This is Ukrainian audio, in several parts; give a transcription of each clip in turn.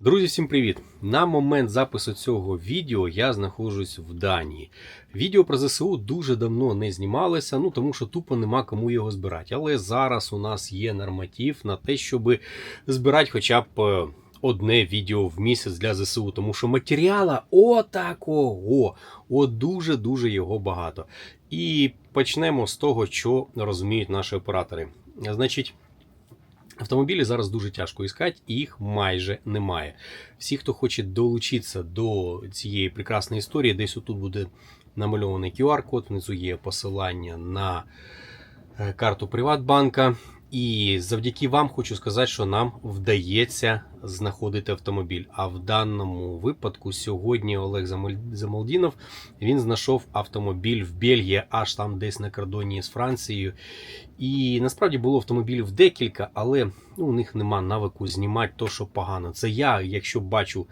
Друзі, всім привіт! На момент запису цього відео я знаходжусь в Данії. Відео про ЗСУ дуже давно не знімалося, ну тому що тупо нема кому його збирати. Але зараз у нас є норматив на те, щоб збирати хоча б е, одне відео в місяць для ЗСУ, тому що матеріала отакого, от дуже-дуже його багато. І почнемо з того, що розуміють наші оператори. Значить. Автомобілі зараз дуже тяжко іскати, їх майже немає. Всі, хто хоче долучитися до цієї прекрасної історії, десь отут буде намальований QR-код, внизу є посилання на е, карту Приватбанка. І завдяки вам хочу сказати, що нам вдається знаходити автомобіль. А в даному випадку сьогодні Олег Замалдінов він знайшов автомобіль в Бельгії, аж там десь на кордоні з Францією. І насправді було автомобілів декілька, але ну, у них нема навику знімати то, що погано. Це я, якщо бачу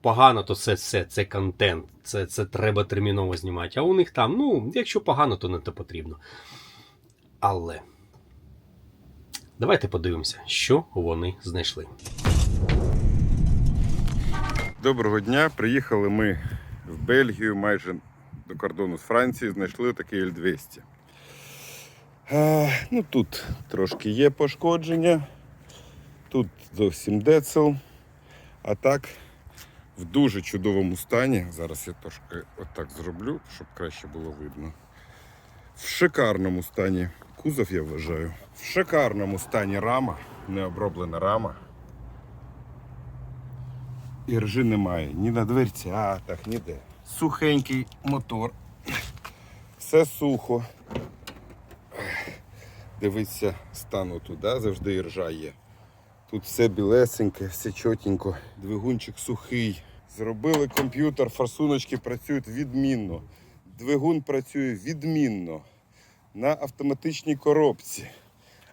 погано, то це все, це контент. Це, це треба терміново знімати. А у них там, ну, якщо погано, то не то потрібно. Але давайте подивимося, що вони знайшли. Доброго дня. Приїхали ми в Бельгію майже до кордону з Францією. Знайшли такий L200. А, ну, тут трошки є пошкодження. Тут зовсім децл. А так, в дуже чудовому стані. Зараз я трошки отак зроблю, щоб краще було видно. В шикарному стані кузов, я вважаю. В шикарному стані рама, не оброблена рама. І ржи немає ні на дверцятах, ніде. Сухенький мотор. Все сухо. Дивіться, стану туди, завжди і ржа є. Тут все білесеньке, все чотенько. Двигунчик сухий. Зробили комп'ютер, форсуночки працюють відмінно. Двигун працює відмінно на автоматичній коробці.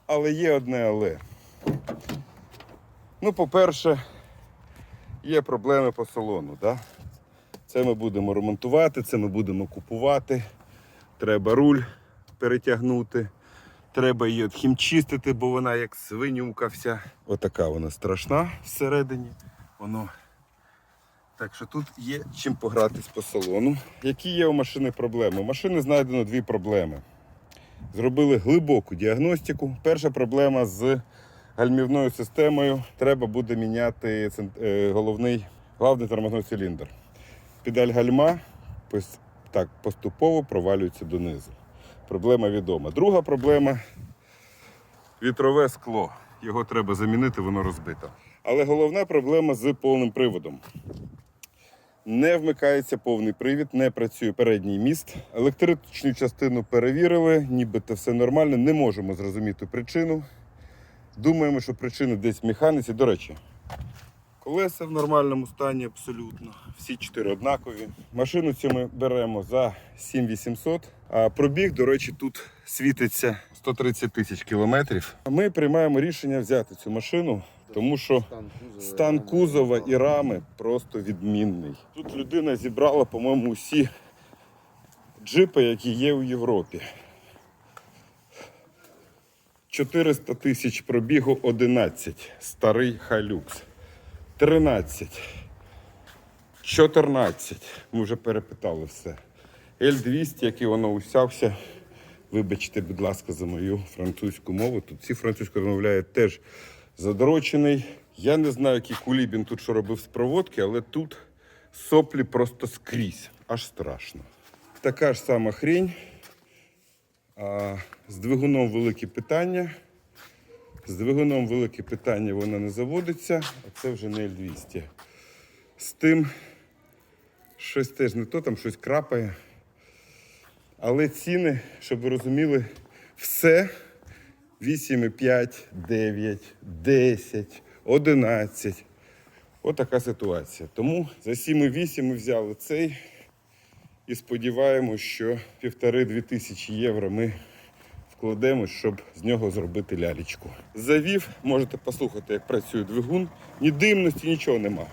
Але є одне але. Ну, по-перше, є проблеми по салону. Да? Це ми будемо ремонтувати, це ми будемо купувати. Треба руль перетягнути. Треба її хімчистити, бо вона як свинюка вся. Отака вона страшна всередині. Воно. Так що тут є чим погратись по салону. Які є у машини проблеми? У машини знайдено дві проблеми. Зробили глибоку діагностику. Перша проблема з гальмівною системою. Треба буде міняти е, головний главний тормозний циліндр. Педаль гальма так, поступово провалюється донизу. Проблема відома. Друга проблема вітрове скло. Його треба замінити, воно розбито. Але головна проблема з повним приводом. Не вмикається повний привід, не працює передній міст. Електричну частину перевірили, нібито все нормально, не можемо зрозуміти причину. Думаємо, що причина десь в механіці. До речі, колеса в нормальному стані абсолютно. Всі чотири однакові. Машину цю ми беремо за 7800. А пробіг, до речі, тут світиться 130 тисяч кілометрів. Ми приймаємо рішення взяти цю машину, тому що стан кузова і рами просто відмінний. Тут людина зібрала, по-моєму, усі джипи, які є у Європі. 400 тисяч пробігу 11. Старий Хайлюкс. 13. 14. Ми вже перепитали все. L200, який воно усявся. Вибачте, будь ласка, за мою французьку мову. Тут всі французько розмовляють теж задорочений. Я не знаю, який кулібін тут що робив з проводки, але тут соплі просто скрізь. Аж страшно. Така ж сама хрень. А, з двигуном великі питання. З двигуном велике питання, вона не заводиться, а це вже не L200. З тим щось теж не то, там щось крапає. Але ціни, щоб ви розуміли, все 8,5, 9, 10, 11. Отака ситуація. Тому за 7,8 ми взяли цей і сподіваємось, що півтори-дві тисячі євро ми вкладемо, щоб з нього зробити лялечку. Завів, можете послухати, як працює двигун. Ні димності, нічого нема.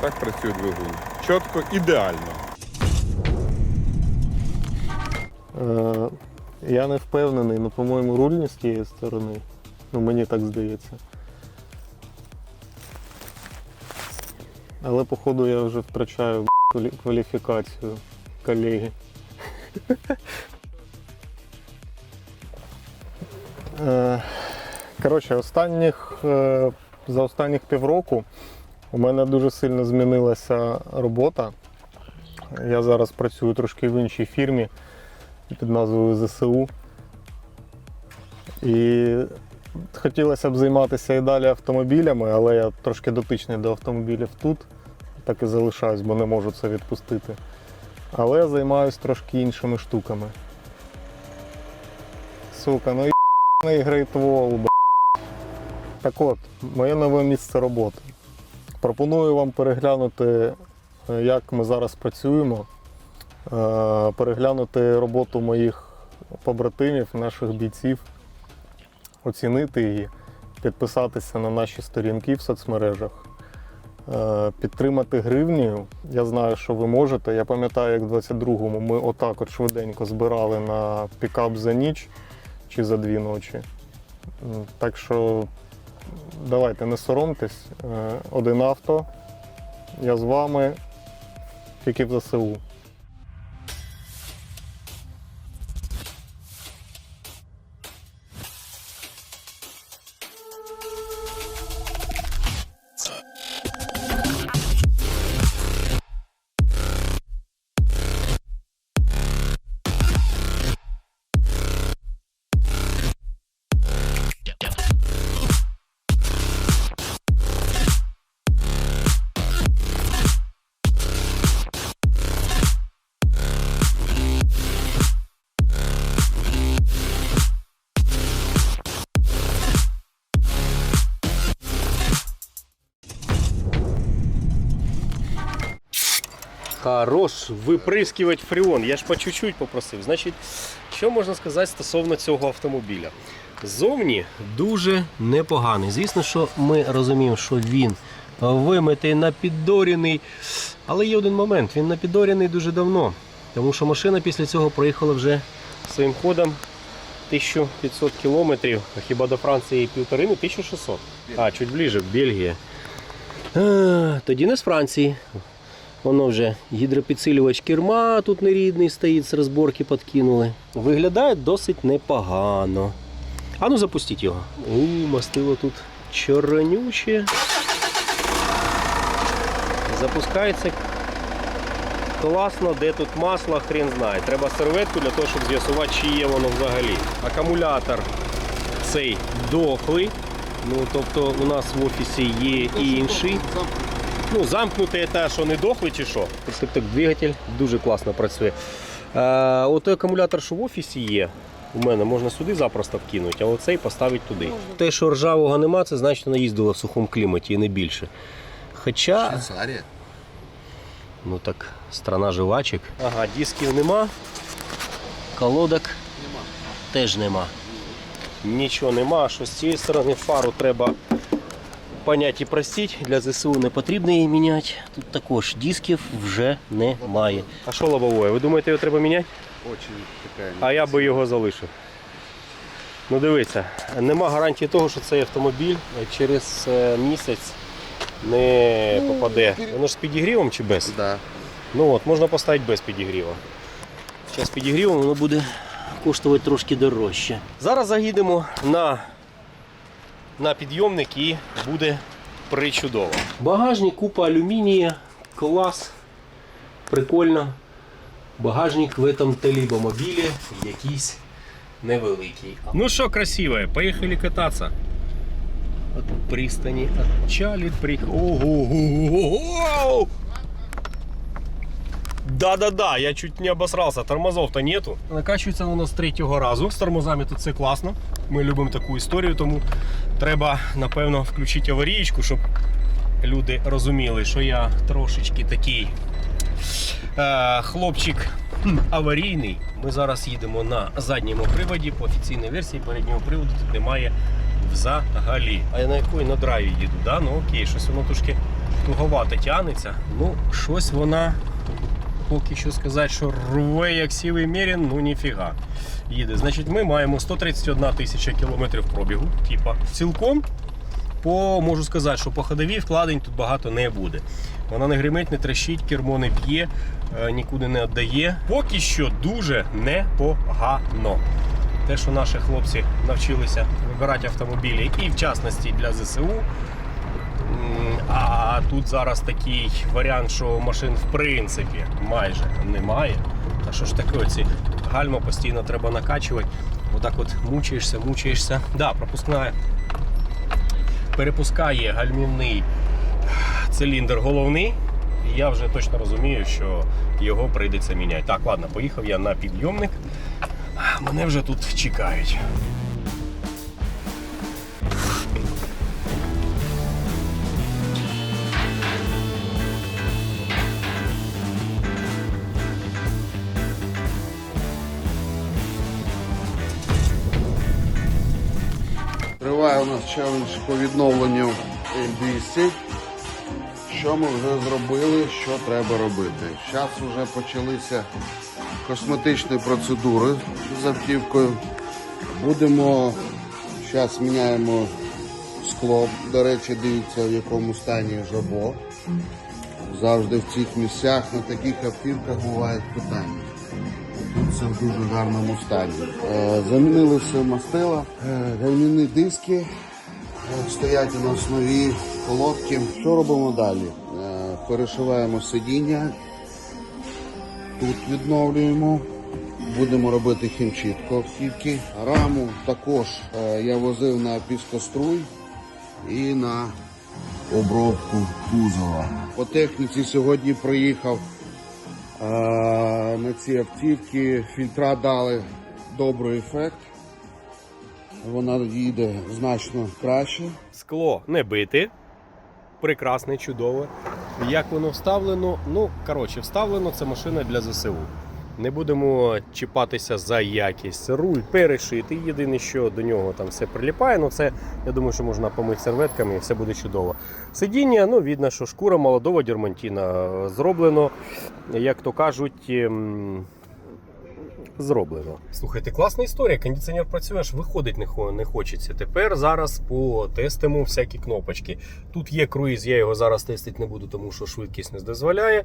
Так працює двигун. Чітко, ідеально. Е, Я не впевнений, ну, по-моєму, руль не з тієї сторони. Ну, мені так здається. Але походу я вже втрачаю кваліфікацію колеги. Е, Коротше, останніх, е, за останніх півроку у мене дуже сильно змінилася робота. Я зараз працюю трошки в іншій фірмі під назвою ЗСУ. І хотілося б займатися і далі автомобілями, але я трошки дотичний до автомобілів тут. Так і залишаюсь, бо не можу це відпустити. Але я займаюся трошки іншими штуками. Сука, ну і Wall, б***. Так от, моє нове місце роботи. Пропоную вам переглянути, е, як ми зараз працюємо, переглянути роботу моїх побратимів, наших бійців, оцінити її, підписатися на наші сторінки в соцмережах, е, підтримати гривнею. Я знаю, що ви можете. Я пам'ятаю, як в 22-му ми отак от швиденько збирали на пікап за ніч чи за дві ночі. Так що давайте не соромтесь. Е, Один авто. Я з вами, тільки в ЗСУ. Хорош виприскивать фреон. Я ж по чуть-чуть попросив. Значить, що можна сказати стосовно цього автомобіля? Зовні дуже непоганий. Звісно, що ми розуміємо, що він вимитий, напідоряний. Але є один момент: він напідоряний дуже давно. Тому що машина після цього проїхала вже своїм ходом 1500 кілометрів, хіба до Франції півтори, ну 1600. А, чуть ближче, Бельгія. А, тоді не з Франції. Воно вже гідропідсилювач керма тут нерідний стоїть, з розборки подкинули. Виглядає досить непогано. А ну запустіть його. У, мастило тут чорнюче. Запускається класно, де тут масло, хрен знає. Треба серветку для того, щоб з'ясувати, чи є воно взагалі. Акумулятор цей дохлий. Ну, тобто у нас в офісі є і інший. Ну, замкнутий те, що не дохли чи що. Так, двигатель дуже класно працює. Е, от той акумулятор, що в офісі є, у мене можна сюди запросто вкинути, а оцей поставити туди. Те, що ржавого нема, це значить, вона їздила в сухому кліматі і не більше. Хоча. Швейцарія. Ну так, страна жувачок. Ага, дисків нема. Колодок Нема. теж нема. Нічого нема, що з цієї сторони фару треба поняти і простіть. Для ЗСУ не потрібно її міняти. Тут також дисків вже немає. А що лобовое? Ви думаєте, його треба міняти? Очень такая. А я би його залишив. Ну дивіться, нема гарантії того, що цей автомобіль через е, місяць не попаде. Воно ж з підігрівом чи без? Да. Ну от, можна поставити без підігріву. Зараз підігрівом воно буде коштувати трошки дорожче. Зараз заїдемо на, на підйомник і буде причудово. Багажник, купа алюмінія, клас. Прикольно. Багажник в этом телебомобілі якийсь невеликий. Ну що, красиве, поїхали кататися. От пристані отчалит при... Ого! Да-да-да, я чуть не обосрался, тормозов-то нету. Накачується воно з третього разу. З тормозами тут все класно. Ми любимо таку історію, тому треба, напевно, включити аварієчку, щоб люди розуміли, що я трошечки такий е, хлопчик аварійний. Ми зараз їдемо на задньому приводі. По офіційній версії переднього приводу тут немає взагалі. А я на якої на драйві їду, да? ну окей, щось воно трошки туговато тягнеться. Ну, щось вона поки що сказати, що рве як сівий мірін, ну ніфіга. Їде. Значить, ми маємо 131 тисяча кілометрів пробігу, типа. Цілком по можу сказати, що по ходовій вкладень тут багато не буде. Вона не гримить, не трещить, кермо не б'є, е, нікуди не віддає. Поки що дуже непогано. Те, що наші хлопці навчилися вибирати автомобілі, і в частності для ЗСУ. А тут зараз такий варіант, що машин в принципі майже немає. Та що ж таке, ці гальма постійно треба накачувати. Отак от мучаєшся, мучаєшся. Да, пропускна перепускає гальмівний циліндр головний. І я вже точно розумію, що його прийдеться міняти. Так, ладно, поїхав я на підйомник. Мене вже тут чекають. Триває у нас челендж по відновленню L200. Що ми вже зробили, що треба робити. Зараз вже почалися косметичні процедури з автівкою. Будемо, зараз міняємо скло. До речі, дивіться, в якому стані жабо. Завжди в цих місцях на таких автівках бувають питання. Все в дуже гарному стані. Е, Замінили все мастила, е, гальмівні диски, е, стоять у нас нові колодки. Що робимо далі? Перешиваємо сидіння, тут відновлюємо. Будемо робити хімчитку автівки. Раму також я возив на піскоструй і на обробку кузова. По техніці сьогодні приїхав На ці автівки фільтра дали добрий ефект. Вона їде значно краще. Скло не бите. Прекрасне, чудове. Як воно вставлено? Ну, коротше, вставлено це машина для ЗСУ. Не будемо чіпатися за якість. Руль перешитий. Єдине, що до нього там все приліпає. Ну це я думаю, що можна помити серветками і все буде чудово. Сидіння, ну видно, що шкура молодого дермантіна е, зроблено, як то кажуть. ем, Зроблено. Слухайте, класна історія. Кондиціонер працює, аж виходить не, хо- не хочеться. Тепер зараз потестимо всякі кнопочки. Тут є круїз, я його зараз тестити не буду, тому що швидкість не дозволяє.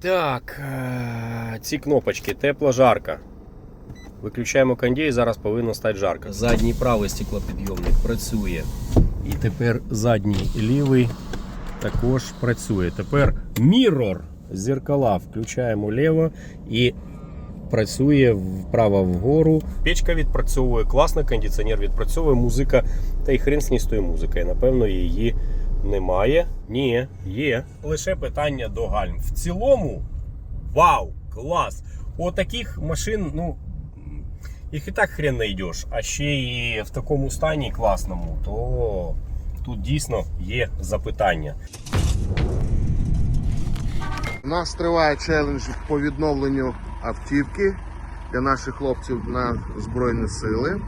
Так, е, ці кнопочки, тепла жарка. Виключаємо кондей, зараз повинно стати жарко. Задній правий стеклопідйомник працює. І тепер задній лівий також працює. Тепер мірор зеркала включаємо ліво і працює вправо вгору. Печка відпрацьовує класно, кондиціонер відпрацьовує, музика. Та й хрен з ній з тою музикою. Напевно, її немає. Ні, є. Лише питання до гальм. В цілому, вау, клас! У таких машин, ну. Їх і так хрен знайдеш, а ще і в такому стані класному, то тут дійсно є запитання. У нас триває челендж по відновленню автівки для наших хлопців на Збройні Сили.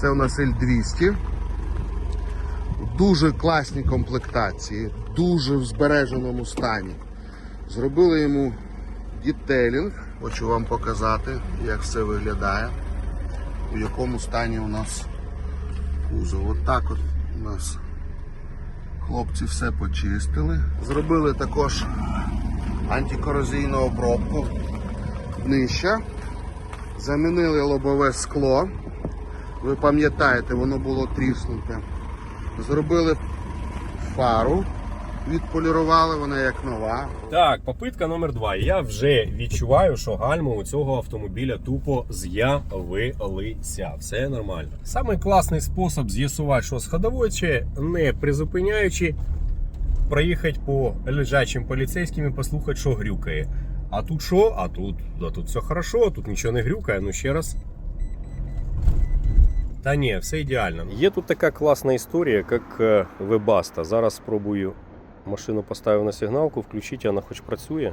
Це у нас Л-200. Дуже класні комплектації, дуже в збереженому стані. Зробили йому дітейлінг. Хочу вам показати, як все виглядає, у якому стані у нас кузов. От так от у нас хлопці все почистили. Зробили також антикорозійну обробку днища. Замінили лобове скло. Ви пам'ятаєте, воно було тріснуте. Зробили фару, відполірували, вона як нова. Так, попитка номер два. Я вже відчуваю, що гальма у цього автомобіля тупо з'явилися. Все нормально. Самий класний спосіб з'ясувати, що з ходовою, чи не призупиняючи, проїхати по лежачим поліцейським і послухати, що грюкає. А тут що? А тут, а тут все хорошо, тут нічого не грюкає. Ну ще раз. Та ні, все ідеально. Є тут така класна історія, як е, Зараз спробую машину поставив на сигналку, включити, вона хоч працює.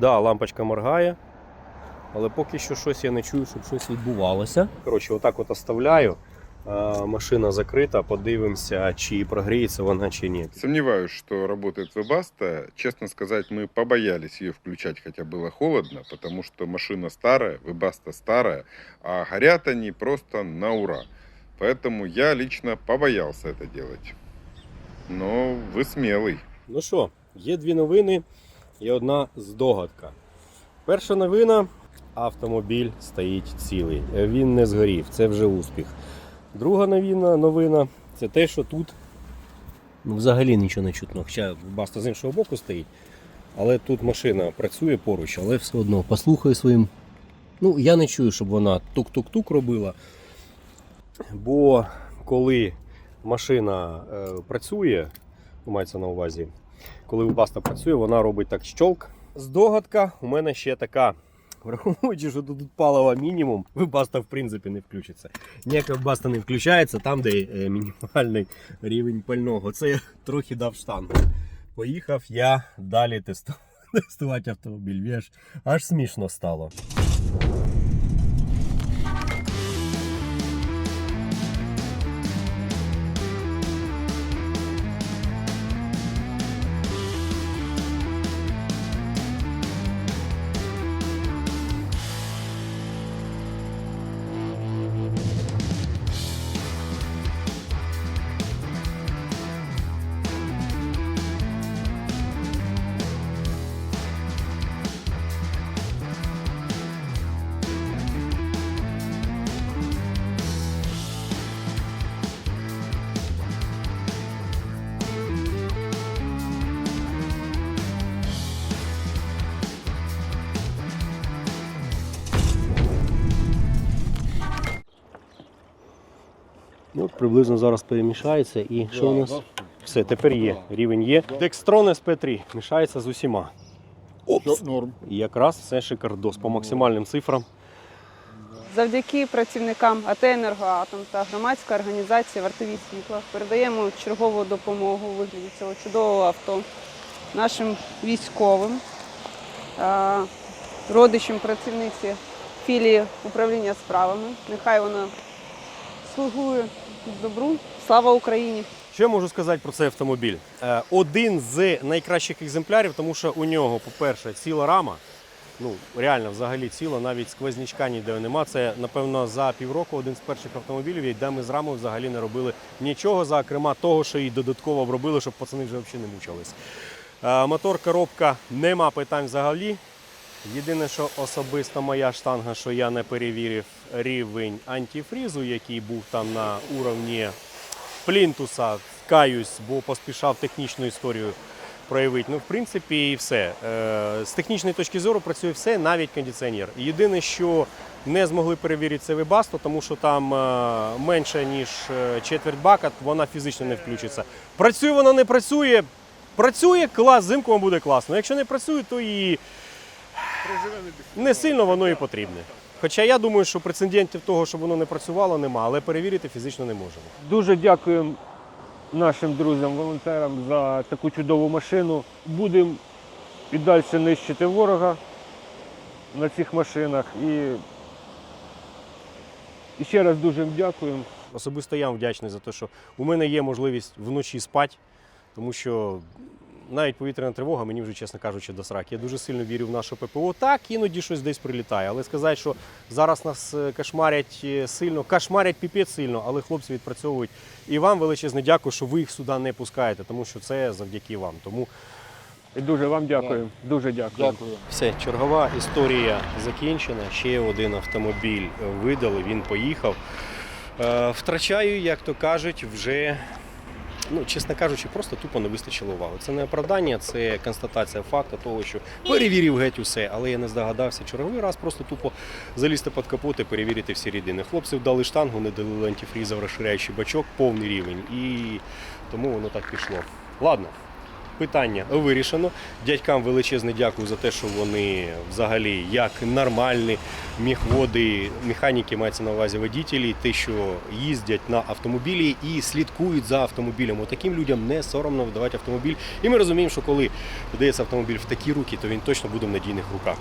Да, лампочка моргає, але поки що щось я не чую, щоб щось відбувалося. Коротше, отак от оставляю Е, Машина закрита, подивимося, чи прогріється вона чи ні. Сомневаюсь, что работает Webasto. Честно сказать, мы побоялись ее включать, хотя было холодно, потому что машина старая, Webasto старая, а горят они просто на ура. Поэтому я лично побоялся это делать. Но вы смелый. Ну що, є дві новини і одна здогадка. Перша новина: автомобіль стоїть цілий. Він не згорів, це вже успіх. Друга новина, новина це те, що тут ну, взагалі нічого не чутно. Хоча баста з іншого боку стоїть. Але тут машина працює поруч, але все одно послухаю своїм. Ну, я не чую, щоб вона тук-тук-тук робила. Бо коли машина е, працює, мається на увазі, коли баста працює, вона робить так щолк. Здогадка у мене ще така. Враховуючи, що тут палива мінімум, баста в принципі не включиться. Ніяка баста не включається там, де е, мінімальний рівень пального. Це я трохи дав штангу. Поїхав я далі тестувати автомобіль. Аж, аж смішно стало. Приблизно зараз перемішається і що у нас? Все, тепер є. Рівень є. Декстрон SP3 мішається з усіма. Опс. Норм. І якраз все шикардос по максимальним цифрам. Завдяки працівникам АТ «Енергоатом» та громадської організації Вартові світла передаємо чергову допомогу у вигляді цього чудового авто нашим військовим, родичам працівниці філії управління справами. Нехай вона слугує добру. Слава Україні! Що я можу сказати про цей автомобіль? Е, Один з найкращих екземплярів, тому що у нього, по-перше, ціла рама. Ну, реально, взагалі ціла, навіть сквознячка ніде нема. Це, напевно, за півроку один з перших автомобілів, де ми з рамою взагалі не робили нічого, зокрема того, що і додатково обробили, щоб пацани вже взагалі не мучились. Е, Мотор, коробка, нема питань взагалі. Єдине, що особисто моя штанга, що я не перевірив рівень антифрізу, який був там на уровні плінтуса, каюсь, бо поспішав технічну історію проявити. Ну, в принципі, і все. Е, З технічної точки зору працює все, навіть кондиціонер. Єдине, що не змогли перевірити це вебасто, тому що там е, менше, ніж е, четверть бака, вона фізично не включиться. Працює вона не працює. Працює клас, взимку вам буде класно. Якщо не працює, то і не сильно воно і потрібне. Хоча я думаю, що прецедентів того, щоб воно не працювало, нема, але перевірити фізично не можемо. Дуже дякуємо нашим друзям, волонтерам за таку чудову машину. Будемо і далі нищити ворога на цих машинах. І, і ще раз дуже дякуємо. Особисто я вам вдячний за те, що у мене є можливість вночі спати, тому що навіть повітряна тривога мені вже, чесно кажучи, до сраки. Я дуже сильно вірю в наше ППО. Так, іноді щось десь прилітає. Але сказати, що зараз нас е, кошмарять е, сильно, кошмарять піпець сильно, але хлопці відпрацьовують. І вам величезне дякую, що ви їх сюди не пускаєте, тому що це завдяки вам. Тому І дуже вам дякуємо. Дуже дякуємо. все, чергова історія закінчена. Ще один автомобіль видали, він поїхав. Е, Втрачаю, як то кажуть, вже. Ну, чесно кажучи, просто тупо не вистачило уваги. Це не оправдання, це констатація факту того, що перевірив геть усе, але я не здогадався черговий раз просто тупо залізти під капот і перевірити всі рідини. Хлопці вдали штангу, не дали антифріза, розширяючий бачок, повний рівень. І тому воно так пішло. Ладно, питання вирішено. Дядькам величезне дякую за те, що вони взагалі як нормальні міхводи, механіки мається на увазі водітелі, те, що їздять на автомобілі і слідкують за автомобілем. Таким людям не соромно видавати автомобіль. І ми розуміємо, що коли видається автомобіль в такі руки, то він точно буде в надійних руках.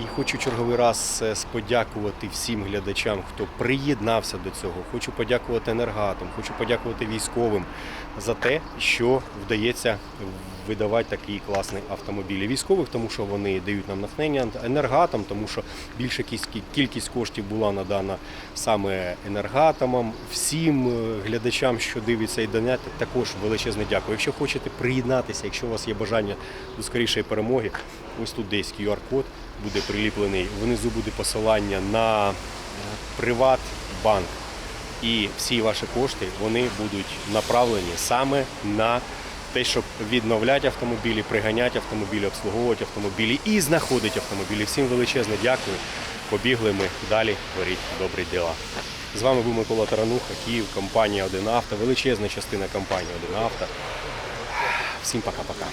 І хочу черговий раз е, подякувати всім глядачам, хто приєднався до цього. Хочу подякувати енергатам, хочу подякувати військовим за те, що вдається видавати такі класні автомобілі. Військових, тому що вони дають нам натхнення, енергатам, тому що більша кість- кількість коштів була надана саме енергатамам, всім е, глядачам, що дивляться і донати, також величезне дякую. Якщо хочете приєднатися, якщо у вас є бажання до скорішої перемоги, ось тут десь QR-код буде приліплений. Внизу буде посилання на Приватбанк. І всі ваші кошти вони будуть направлені саме на те, щоб відновляти автомобілі, приганяти автомобілі, обслуговувати автомобілі і знаходити автомобілі. Всім величезне дякую. Побігли ми далі творіть добрі діла. З вами був Микола Тарануха, Київ, компанія «Один авто», величезна частина компанії «Один авто». Всім пока-пока.